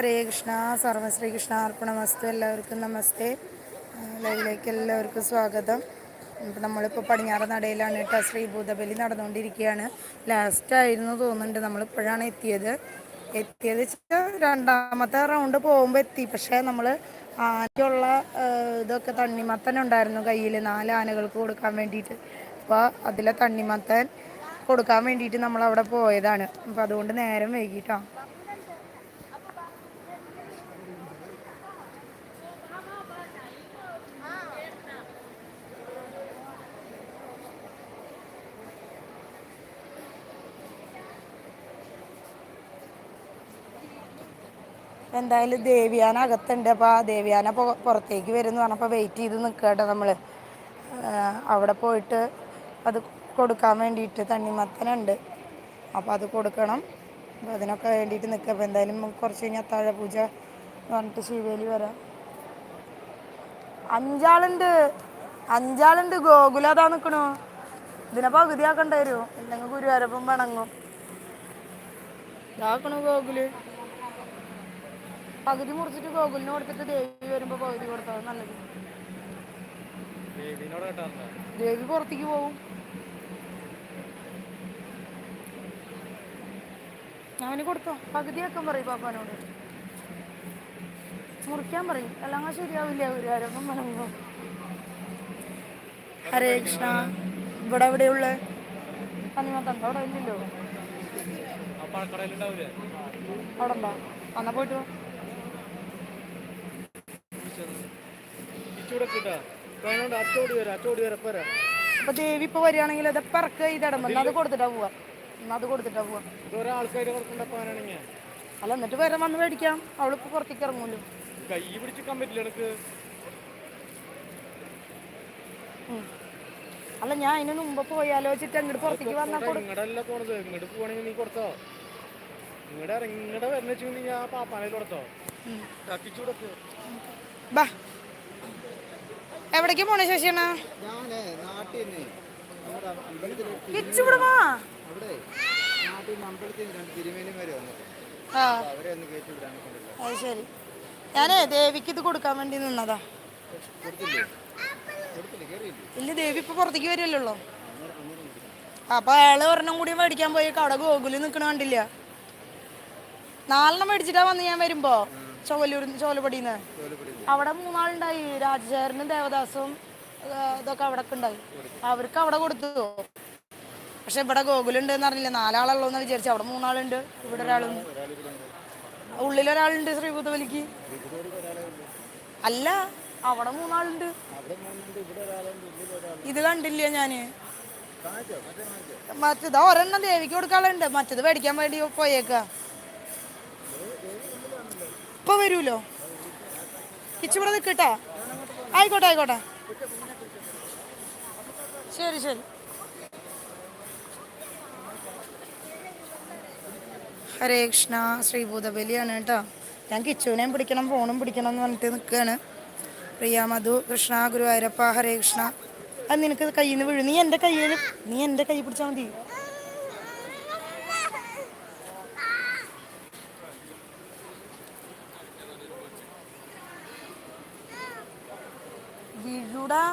ഹരേ കൃഷ്ണ സർവശ്രീകൃഷ്ണ അർപ്പണമസ്തു എല്ലാവർക്കും നമസ്തേ. ലൈവിലേക്ക് എല്ലാവർക്കും സ്വാഗതം. ഇപ്പം നമ്മളിപ്പോൾ പടിഞ്ഞാറ് നടയിലാണ് കേട്ടോ ശ്രീ ഭൂതബലി നടന്നുകൊണ്ടിരിക്കുകയാണ് ലാസ്റ്റായിരുന്നു തോന്നുന്നുണ്ട് നമ്മളിപ്പോഴാണ് എത്തിയത്. എത്തിയത് വെച്ചാൽ രണ്ടാമത്തെ റൗണ്ട് പോകുമ്പോൾ എത്തി. പക്ഷേ നമ്മൾ ആനയ്ക്കുള്ള ഇതൊക്കെ തണ്ണിമത്തൻ ഉണ്ടായിരുന്നു കയ്യിൽ നാല് ആനകൾക്ക് കൊടുക്കാൻ വേണ്ടിയിട്ട്. അപ്പോൾ അതിലെ തണ്ണിമത്തൻ കൊടുക്കാൻ വേണ്ടിയിട്ട് നമ്മൾ അവിടെ പോയതാണ്. അപ്പോൾ അതുകൊണ്ട് നേരം വൈകിട്ടോ എന്തായാലും ദേവിയാന അകത്തുണ്ട്. അപ്പോൾ ആ ദേവിയാന പുറത്തേക്ക് വരും എന്ന് പറഞ്ഞപ്പോൾ വെയിറ്റ് ചെയ്ത് നിൽക്കട്ടെ നമ്മൾ അവിടെ പോയിട്ട് അത് കൊടുക്കാൻ വേണ്ടിയിട്ട് തണ്ണിമത്തനുണ്ട്. അപ്പോൾ അത് കൊടുക്കണം. അപ്പോൾ അതിനൊക്കെ വേണ്ടിയിട്ട് നിൽക്കുക അപ്പോൾ എന്തായാലും കുറച്ച് കഴിഞ്ഞാൽ അത്താഴ പൂജ പറഞ്ഞിട്ട് ശിവേലി വരാം. അഞ്ചാളുണ്ട്. അഞ്ചാളുണ്ട്. ഗോകുല അതാ നിൽക്കണു ഇതിനെ പകുതിയാക്കണ്ട വരും. ഇല്ലെങ്കിൽ ഗുരുവാരപ്പം പിണങ്ങും. ഗോകുൽ. പകുതി മുറിച്ചിട്ട് ഗോകുലിന് കൊടുത്തിട്ട് ദേവി വരുമ്പോ പകുതി കൊടുത്താൽ നല്ലത്. ദേവി പുറത്തേക്ക് പോവും. അവന് കൊടുത്തോ? പകുതി വെക്കാൻ പറയും പാപ്പാനോട്. മുറിക്കാൻ പറയും. എല്ലാം ശരിയാവില്ല? ഗുരുവാരപ്പം ഹരേ കൃഷ്ണ. ഇവിടെ എവിടെയുള്ള? അവിടെ ഇല്ലല്ലോ? അവിടെ ഉണ്ടോ എന്നാ പോയിട്ട് വാ. അച്ചോടി വരാം അച്ചോടി വരാം പോരാ അപ്പൊ ദേവി ഇപ്പൊ വരികയാണെങ്കിൽ അത് പിറക്ക ചെയ്തിടമ്പോ അത് കൊടുത്തിട്ടാ പോവാ. അത് കൊടുത്തിട്ടാ പോവാ. അല്ല എന്നിട്ട് വരെ വന്ന് മേടിക്കാം. അവളിപ്പോ പുറത്തേക്ക് ഇറങ്ങൂല്ലോ കൈ പിടിച്ചിക്കാൻ പറ്റില്ല എനിക്ക്. അല്ല ഞാൻ അതിന് മുമ്പ് പോയാലോ വെച്ചിട്ട് അങ്ങോട്ട് പുറത്തേക്ക് വന്നാ ഇങ്ങടല്ല പോണത്. ഇങ്ങോട്ട് പോവാണെങ്കിൽ നീ കൊടുത്തോ? ഇങ്ങടെ ഇങ്ങടെ വരുന്ന വെച്ചെങ്കിൽ ഞാൻ കൊടുത്തോ? കത്തിച്ചു എവിടേക്ക് പോണേ ശശിയാണ് ഞാനേ ആ. അത് ശരി. ദേവിക്ക് ഇത് കൊടുക്കാൻ വേണ്ടി നിന്നതാ. ഇല്ല ദേവി ഇപ്പൊ പുറത്തേക്ക് വരില്ലല്ലോ അപ്പൊ അയാൾ ഒരെണ്ണം കൂടി മേടിക്കാൻ പോയി. അവിടെ ഗോകുലി നിക്കണ കണ്ടില്ല. നാലെണ്ണം മേടിച്ചിട്ടാ വന്ന് ഞാൻ വരുമ്പോ? ചോലൂർ ചോലപ്പടിന്ന്. അവിടെ മൂന്നാളുണ്ടായി. രാജശേഖരനും ദേവദാസും ഇതൊക്കെ അവിടെ ഉണ്ടായി അവർക്ക് അവിടെ കൊടുത്തു. പക്ഷെ ഇവിടെ ഗോകുലുണ്ട് എന്ന് അറിയില്ല നാലാളുള്ളൂ എന്ന് വിചാരിച്ചു. അവിടെ മൂന്നാളുണ്ട് ഇവിടെ ഒരാളുണ്ട്. ഉള്ളിലൊരാളുണ്ട് അല്ല അവിടെ മൂന്നാളുണ്ട്. ഇത് കണ്ടില്ല ഞാൻ. മറ്റേത് ഒരെണ്ണം ദേവിക്ക് കൊടുക്കാനുണ്ട് മറ്റേത് മേടിക്കാൻ വേണ്ടി പോയേക്ക. ഇപ്പൊ വരൂലോ ഇച്ചിവിടെ നിൽക്കട്ടെ ആയിക്കോട്ടെ ആയിക്കോട്ടെ. ശരി ശരി. ഹരേ കൃഷ്ണ ശ്രീഭൂതബലിയാണ് കേട്ടോ. ഞാൻ കിച്ചുവിനെയും പിടിക്കണം ഫോണും പിടിക്കണം എന്ന് പറഞ്ഞിട്ട് നിൽക്കുകയാണ്. പ്രിയ മധു കൃഷ്ണ ഗുരുവായൂരപ്പ ഹരേ കൃഷ്ണ. അത് നിനക്ക് കയ്യിൽ നിന്ന് വീഴും. നീ എന്റെ കയ്യിൽ നീ എന്റെ കൈ പിടിച്ചാൽ മതി. বিরুরা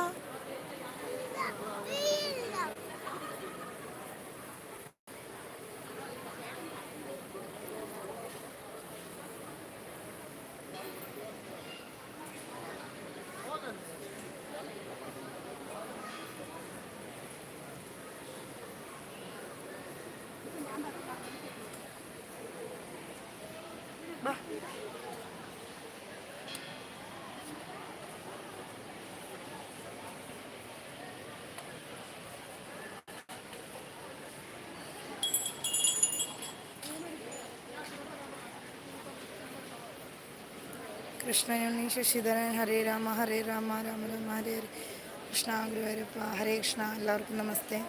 കൃഷ്ണനുണ്ണി ശശിധരൻ ഹരേ രാമ ഹരേ രാമ രാമ രാമ ഹരേ ഹരേ. കൃഷ്ണ ഗുരുവായൂരപ്പ ഹരേ കൃഷ്ണ. എല്ലാവർക്കും നമസ്തേ.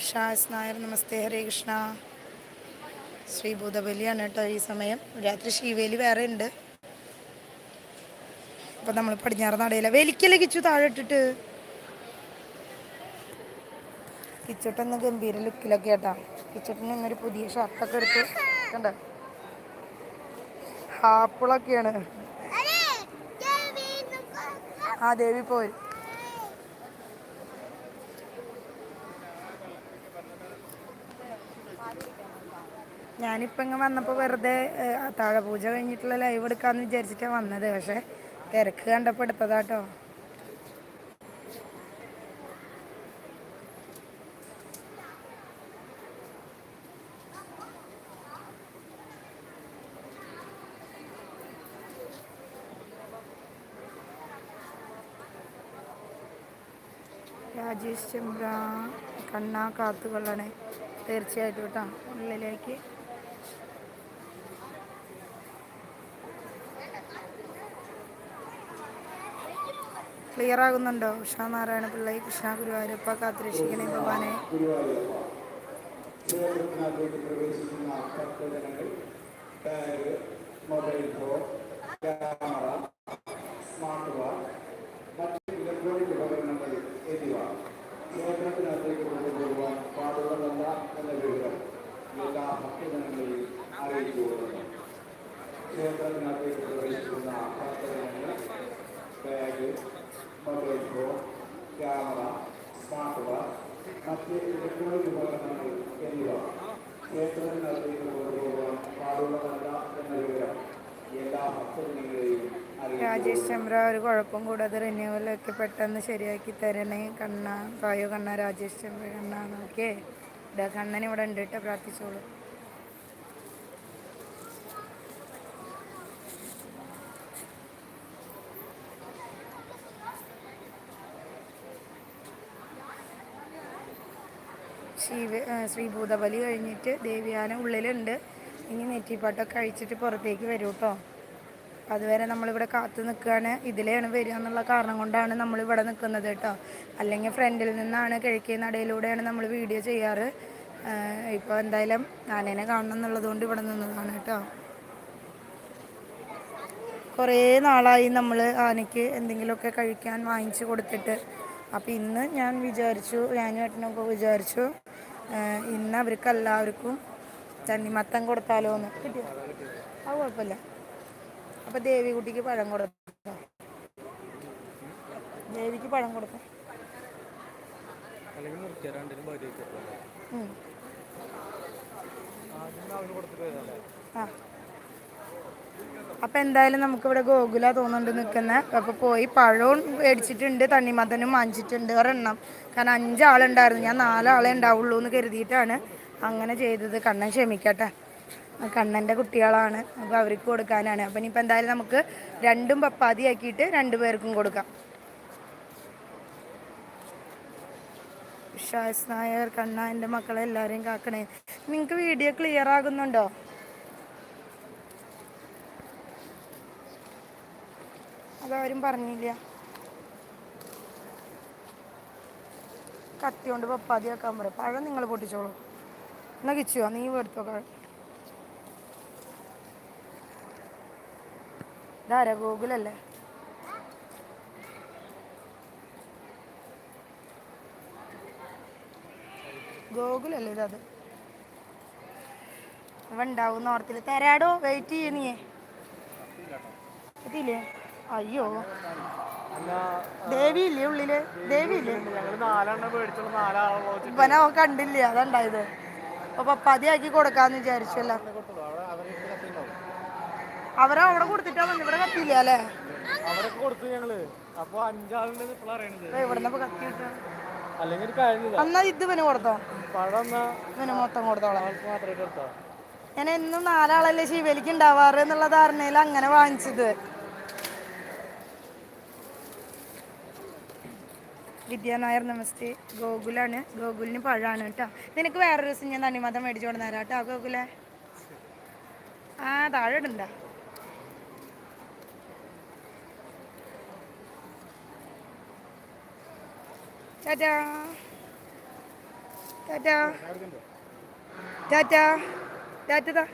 ഉഷാസ് നായർ നമസ്തേ ഹരേ കൃഷ്ണ. ശ്രീ ഭൂതബലിയാണ് കേട്ടോ ഈ സമയം. രാത്രി ശ്രീവേലി വേറെ ഉണ്ട്. അപ്പം നമ്മൾ പടിഞ്ഞാറ് നടയില. വലിക്കല്ലേ താഴെ ഇട്ടിട്ട്. കിച്ചട്ടൊന്ന് ഗംഭീര ലുക്കിലൊക്കെ ആട്ടാ. കിച്ചട്ടിന് ഇന്നൊരു പുതിയ ഷർട്ടൊക്കെ എടുത്ത് കണ്ട? ഹാപ്പിളൊക്കെയാണ്. ആ ദേവി പോയി. ഞാനിപ്പോൾ ഇങ്ങ് വന്നപ്പോൾ വെറുതെ താഴെ പൂജ കഴിഞ്ഞിട്ടുള്ള ലൈവ് എടുക്കാന്ന് വിചാരിച്ചിട്ടാണ് വന്നത്. പക്ഷേ തിരക്ക് കണ്ടപ്പോൾ എടുത്തതാട്ടോ. രാജേഷ് കണ്ണാ കാത്തുകൊള്ളണേ. തീർച്ചയായിട്ടും കേട്ടോ. ഉള്ളിലേക്ക്. ക്ലിയർ ആകുന്നുണ്ടോ? ഉഷാ നാരായണ പിള്ളൈ കൃഷ്ണ ഗുരുവായൂരപ്പ കാത്തുരക്ഷിക്കണേ ഭഗവാനെ. സ്മാർട്ട് വാച്ച് ക്ഷേത്രത്തിനകത്തേക്ക് കൊണ്ടുപോകുവാൻ പാടുള്ളതല്ല എന്ന വിവരം എല്ലാ ഭക്തജനങ്ങളെയും അറിയിച്ചു കൊടുക്കുന്നു ക്ഷേത്രത്തിനകത്തേക്ക് പ്രവേശിക്കുന്ന ഭക്തജനങ്ങൾ bag mobile phone camera smart watch മറ്റ് ഇലക്ട്രോണിക് ഉപകരണങ്ങൾ എന്നിവ ക്ഷേത്രത്തിനകത്തേക്ക് കൊണ്ടുപോകാൻ പാടുള്ളതല്ല എന്ന വിവരം എല്ലാ ഭക്തജനങ്ങളെയും അറിയിച്ചു രാജേഷ് ചമ്ര ഒരു കുഴപ്പം കൂടാതെ റിന്യൂവലൊക്കെ പെട്ടെന്ന് ശരിയാക്കി തരണേ. കണ്ണ പായോ കണ്ണ രാജേഷ് ചമ്ര കണ്ണ നോക്കിയേ. ഇതാ കണ്ണൻ ഇവിടെ ഉണ്ട് കേട്ടോ പ്രാർത്ഥിച്ചോളൂ. ശിവ ശ്രീഭൂതബലി കഴിഞ്ഞിട്ട് ദേവിയാന ഉള്ളിലുണ്ട്. ഇനി നെറ്റിപ്പാട്ടൊക്കെ കഴിച്ചിട്ട് പുറത്തേക്ക് വരൂ കേട്ടോ. അതുവരെ നമ്മളിവിടെ കാത്തു നിൽക്കുകയാണ്. ഇതിലെയാണ് വരിക എന്നുള്ള കാരണം കൊണ്ടാണ് നമ്മളിവിടെ നിൽക്കുന്നത് കേട്ടോ. അല്ലെങ്കിൽ ഫ്രണ്ടിൽ നിന്നാണ് കിഴക്കേ നടയിലൂടെയാണ് നമ്മൾ വീഡിയോ ചെയ്യാറ്. ഇപ്പോൾ എന്തായാലും ആനേനെ കാണണം എന്നുള്ളതുകൊണ്ട് ഇവിടെ നിന്നതാണ് കേട്ടോ. കുറേ നാളായി നമ്മൾ ആനയ്ക്ക് എന്തെങ്കിലുമൊക്കെ കഴിക്കാൻ വാങ്ങിച്ചു കൊടുത്തിട്ട്. അപ്പോൾ ഇന്ന് ഞാൻ വിചാരിച്ചു ഞാനും ഏട്ടനൊക്കെ വിചാരിച്ചു ഇന്ന് അവർക്ക് എല്ലാവർക്കും ചണ്ണിമത്തം കൊടുത്താലോ എന്ന് കിട്ടിയോ? അത് കുഴപ്പമില്ല. അപ്പോൾ ദേവികുട്ടിക്ക് പഴം കൊടുക്കാം. ദേവിക്ക് പഴം കൊടുക്കാം. അല്ലെങ്കിൽ മുറിക്കുക രണ്ടിനും ആ. അപ്പം എന്തായാലും നമുക്കിവിടെ ഗോകുല തോന്നുന്നുണ്ട് നിൽക്കുന്നത് അപ്പോൾ പോയി പഴവും മേടിച്ചിട്ടുണ്ട് തണ്ണിമത്തനും വാങ്ങിച്ചിട്ടുണ്ട്. ഒരെണ്ണം. കാരണം അഞ്ചാളുണ്ടായിരുന്നു. ഞാൻ നാലാളെ ഉണ്ടാവുള്ളൂ എന്ന് കരുതിയിട്ടാണ് അങ്ങനെ ചെയ്തത്. കണ്ണൻ ക്ഷമിക്കട്ടെ. കണ്ണന്റെ കുട്ടികളാണ്. അപ്പോൾ അവർക്ക് കൊടുക്കാനാണ്. അപ്പം ഇനിയിപ്പോൾ എന്തായാലും നമുക്ക് രണ്ടും പപ്പാതിയാക്കിയിട്ട് രണ്ടു പേർക്കും കൊടുക്കാം. ഷാസ് നായർ കണ്ണ മക്കളെ എല്ലാവരെയും കാക്കണേ. നിങ്ങൾക്ക് വീഡിയോ ക്ലിയർ ആകുന്നുണ്ടോ? അതാരും പറഞ്ഞില്ല. കത്തി കൊണ്ട് പപ്പാതിയാക്കാൻ പറയും പഴം നിങ്ങൾ പൊട്ടിച്ചോളൂ. എന്നാ കിച്ചുവോ? നീ എടുത്തോ ഇതാരാ ഗൂഗിളല്ലേ ഗോകുലല്ലേ ഇതത്? ഇവ ഉണ്ടാവും ഓർത്തില്ല തരാടോ വെയിറ്റ് ചെയ്യ നീ എത്തിയില്ലേ അയ്യോ. ദേവി ഇല്ലേ ഉള്ളിൽ? ദേവി ഇല്ലേ ഇവനെ കണ്ടില്ലേ? അതുണ്ടായത്. അപ്പൊ പതിയാക്കി കൊടുക്കാന്ന് വിചാരിച്ചല്ല കൊടുത്തുള്ളൂ അവിടെ അവർക്ക് കത്തിണ്ടാവും അവരെ അവിടെ കൊടുത്തിട്ടാ വന്നു. ഇവിടെ കത്തിയില്ല അല്ലേ? അവരൊക്കെ കൊടുത്തു ഞങ്ങൾ. അപ്പൊ അഞ്ചാളുണ്ട് അറിയണത് കത്തി അല്ലെങ്കിൽ ഒരു എന്നാ ഇത് പിന്നെ കൊടുത്തോ? പഴം എന്നാ മൊത്തം കൊടുത്തോളാം കൊടുത്തോ? ഞാൻ എന്നും നാലാളല്ലേ ശിവലിക്ക് ഉണ്ടാവാറ് എന്നുള്ള ധാരണയിൽ അങ്ങനെ വാങ്ങിച്ചത്. വിദ്യാ നായർ നമസ്തേ. ഗോകുലാണ്. ഗോകുലിന് പഴമാണ് കേട്ടോ. നിനക്ക് വേറൊരു ദിവസം ഞാൻ തണ്ണിമതം മേടിച്ചു തരാം കേട്ടോ ഗോകുലെ. ആ താഴെ ഇടണ്ട. ടാറ്റാ ടാറ്റാ ടാറ്റാ ടാറ്റതാ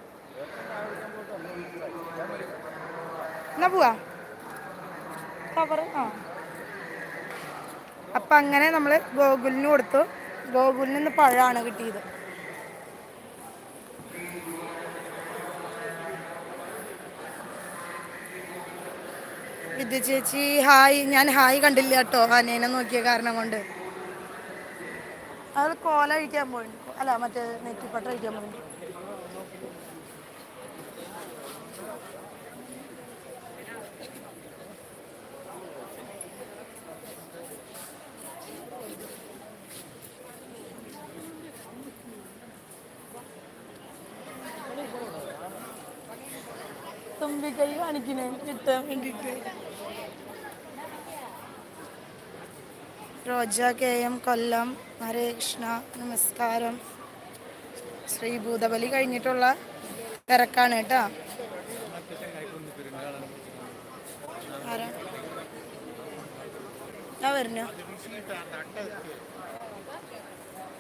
എന്നാ പോവാ കവർ ആ. അപ്പം അങ്ങനെ നമ്മൾ ഗോകുലിന് കൊടുത്തു. ഗോകുലിന് നിന്ന് പഴമാണ് കിട്ടിയത്. വിദ്യ ചേച്ചി ഹായ്. ഞാൻ ഹായ് കണ്ടില്ല കേട്ടോ. ആനേനെ നോക്കിയ കാരണം കൊണ്ട്. അത് കോല കഴിക്കാൻ പോയിട്ടുണ്ട് അല്ല മറ്റേ നെറ്റിപ്പട്ട കഴിക്കാൻ പോയിട്ടുണ്ട് തുമ്പിക്കൈ കാണിക്കണേ കിട്ടാൻ വേണ്ടിയിട്ട് റോജ കെ എം കൊല്ലം ഹരേ കൃഷ്ണ നമസ്കാരം. ശ്രീ ഭൂതബലി കഴിഞ്ഞിട്ടുള്ള തിരക്കാണ് കേട്ടോ. ആരാ? ഞാൻ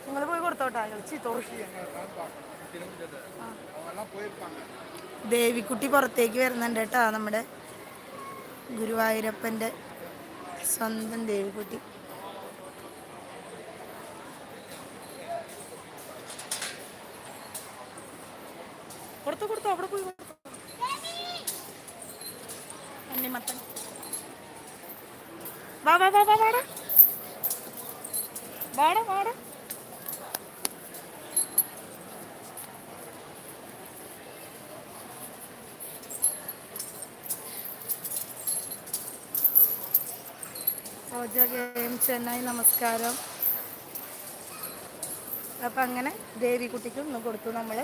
നിങ്ങൾ പോയി കൊടുത്തോട്ടാ ദേവിക്കുട്ടി പുറത്തേക്ക് വരുന്നുണ്ട് കേട്ടോ നമ്മുടെ ഗുരുവായൂരപ്പന്റെ സ്വന്തം ദേവിക്കുട്ടി കൊടുത്തോ കൊടുത്തോ അവിടെ പോയി കൊടുത്തോ അന്നിമത്തൻ വാടാ വാടാ വാടാ. റോജ ഗെയിം ചെന്നൈ നമസ്കാരം. അപ്പം അങ്ങനെ ദേവിക്കുട്ടിക്ക് ഒന്ന് കൊടുത്തു നമ്മൾ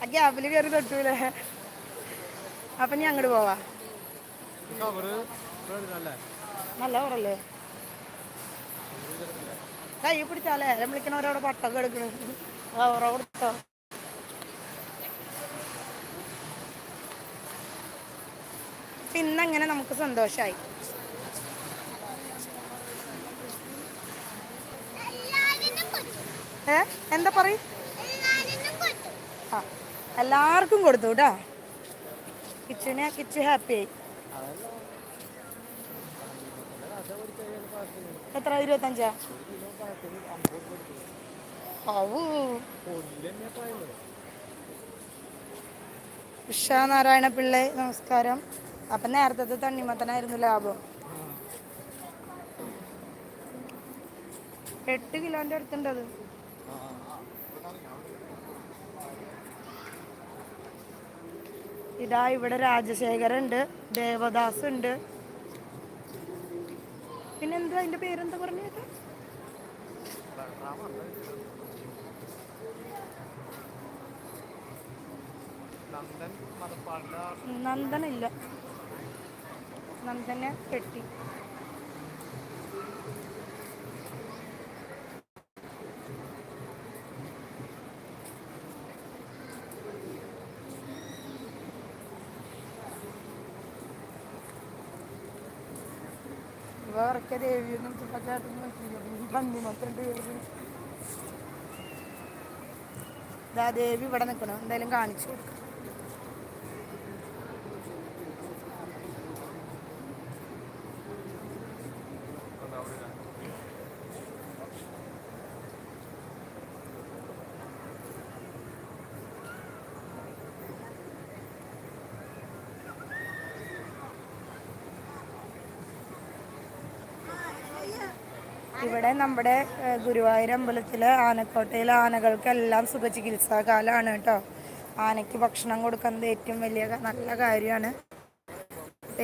ആ ഗ്യാപ്പിൽ കയറി തൊട്ടൂലേ അപ്പം ഞാൻ അങ്ങോട്ട് പോവാ. നല്ല കൈ പിടിച്ചാലേ വിളിക്കണവരവിടെ പട്ടൊക്കെ എടുക്കണു. ആ നമുക്ക് സന്തോഷമായി ഏ? എന്താ പറയും? ആ എല്ലാവർക്കും കൊടുത്തു കേട്ടോ കിച്ചനെ കിച്ച് ഹാപ്പി ആയി. എത്ര? ഇരുപത്തഞ്ചാ? ഉഷ നാരായണ പിള്ളേ നമസ്കാരം. അപ്പം നേരത്തെ തണ്ണിമത്തനായിരുന്നു ലാഭം. എട്ട് കിലോന്റെ അടുത്തുണ്ട് ഇതാ ഇവിടെ രാജശേഖരൻ ഉണ്ട് ദേവദാസ് ഉണ്ട് പിന്നെന്താ അതിന്റെ പേരെന്താ പറഞ്ഞത് നന്ദനില്ല. നന്ദനെ പെട്ടി പന്നിമത്തുണ്ട് ഇതാ ദേവി ഇവിടെ നിൽക്കണം എന്തായാലും കാണിച്ചു കൊടുക്കാം. ഇവിടെ നമ്മുടെ ഗുരുവായൂർ അമ്പലത്തിലെ ആനക്കോട്ടയിലെ ആനകൾക്കെല്ലാം സുഖചികിത്സാ കാലമാണ് കേട്ടോ. ആനയ്ക്ക് ഭക്ഷണം കൊടുക്കുന്നത് ഏറ്റവും വലിയ നല്ല കാര്യമാണ്.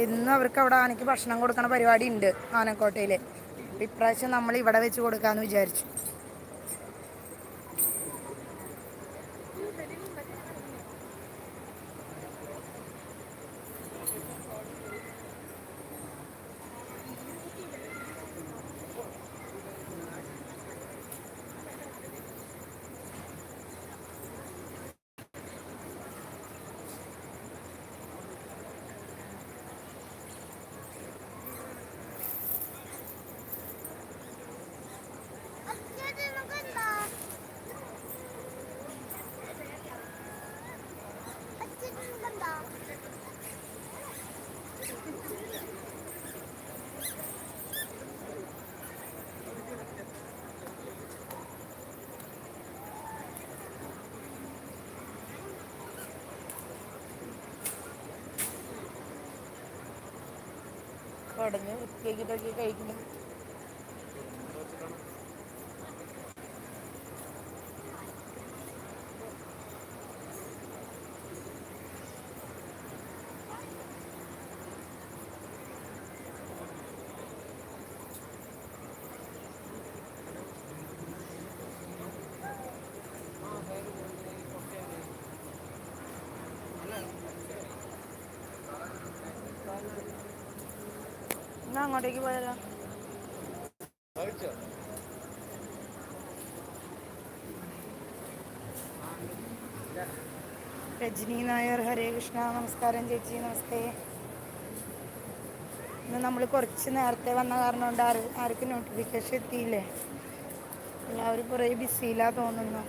ഇന്നും അവർക്ക് അവിടെ ആനയ്ക്ക് ഭക്ഷണം കൊടുക്കുന്ന പരിപാടി ഉണ്ട് ആനക്കോട്ടയിൽ ഇപ്രാവശ്യം നമ്മൾ ഇവിടെ വെച്ച് കൊടുക്കാമെന്ന് വിചാരിച്ചു. കുടഞ്ഞ് വൃത്തിയാക്കിയിട്ടൊക്കെ കഴിക്കണം എന്നാ അങ്ങോട്ടേക്ക് പോയാലോ രജനി നായർ ഹരേ കൃഷ്ണ നമസ്കാരം ചേച്ചി നമസ്തേ. ഇന്ന് നമ്മൾ കുറച്ച് നേരത്തെ വന്ന കാരണം കൊണ്ട് ആർക്കും നോട്ടിഫിക്കേഷൻ എത്തിയില്ലേ? എല്ലാവരും കുറേ ബിസിയിലാ തോന്നുന്നു.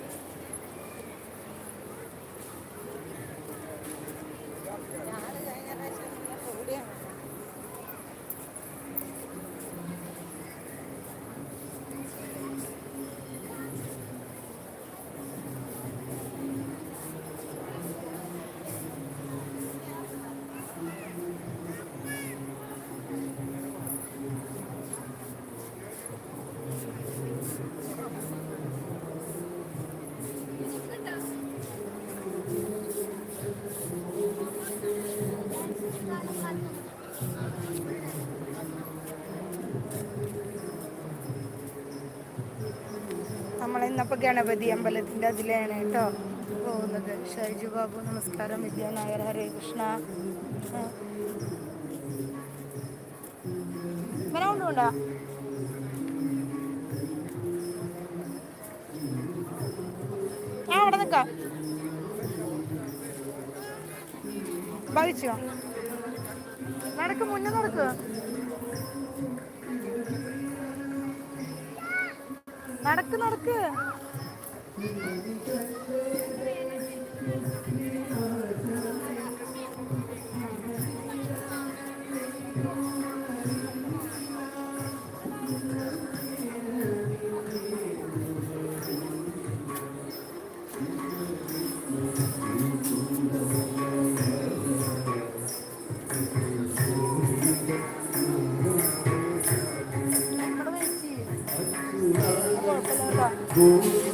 നമ്മളിന്നപ്പോൾ ഗണപതി അമ്പലത്തിന്റെ അതിലാണ് കേട്ടോ പോകുന്നത്. ഷൈജു ബാബു നമസ്കാരം. വിദ്യാനായർ ഹരേ കൃഷ്ണ. അവിടെ നിൽക്കാം. ഭവിച്ചോ നടക്ക് മുന്നേ നടക്ക്. നടക്ക് നടക്ക്. കുഴപ്പമില്ല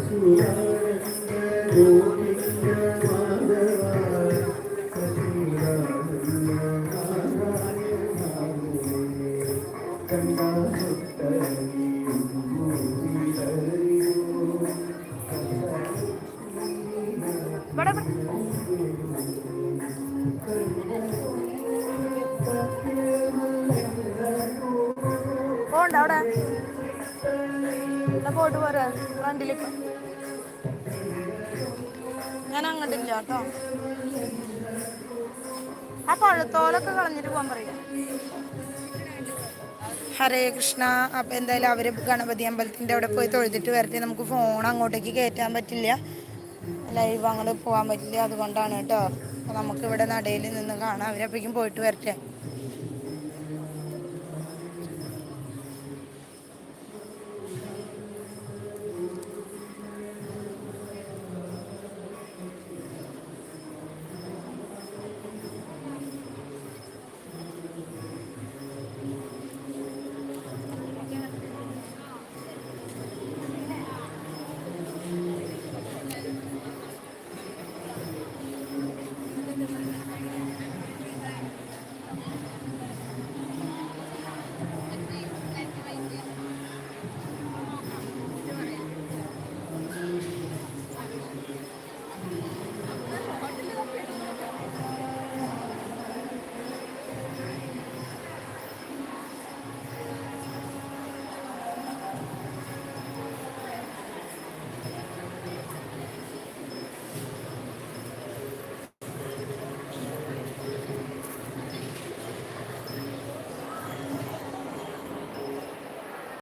na? പഴുത്തോലൊക്കെ കളഞ്ഞിട്ട് പോകാൻ പറയാം. ഹരേ കൃഷ്ണ. അപ്പം എന്തായാലും അവർ ഗണപതി അമ്പലത്തിന്റെ അവിടെ പോയി തൊഴുതിട്ട് വരട്ടെ. നമുക്ക് ഫോൺ അങ്ങോട്ടേക്ക് കയറ്റാൻ പറ്റില്ല. ലൈവ് അങ്ങോട്ട് പോകാൻ പറ്റില്ല. അതുകൊണ്ടാണ് കേട്ടോ. നമുക്ക് ഇവിടെ നടയിൽ നിന്ന് കാണാം. അവരപ്പോഴേക്കും പോയിട്ട് വരട്ടെ.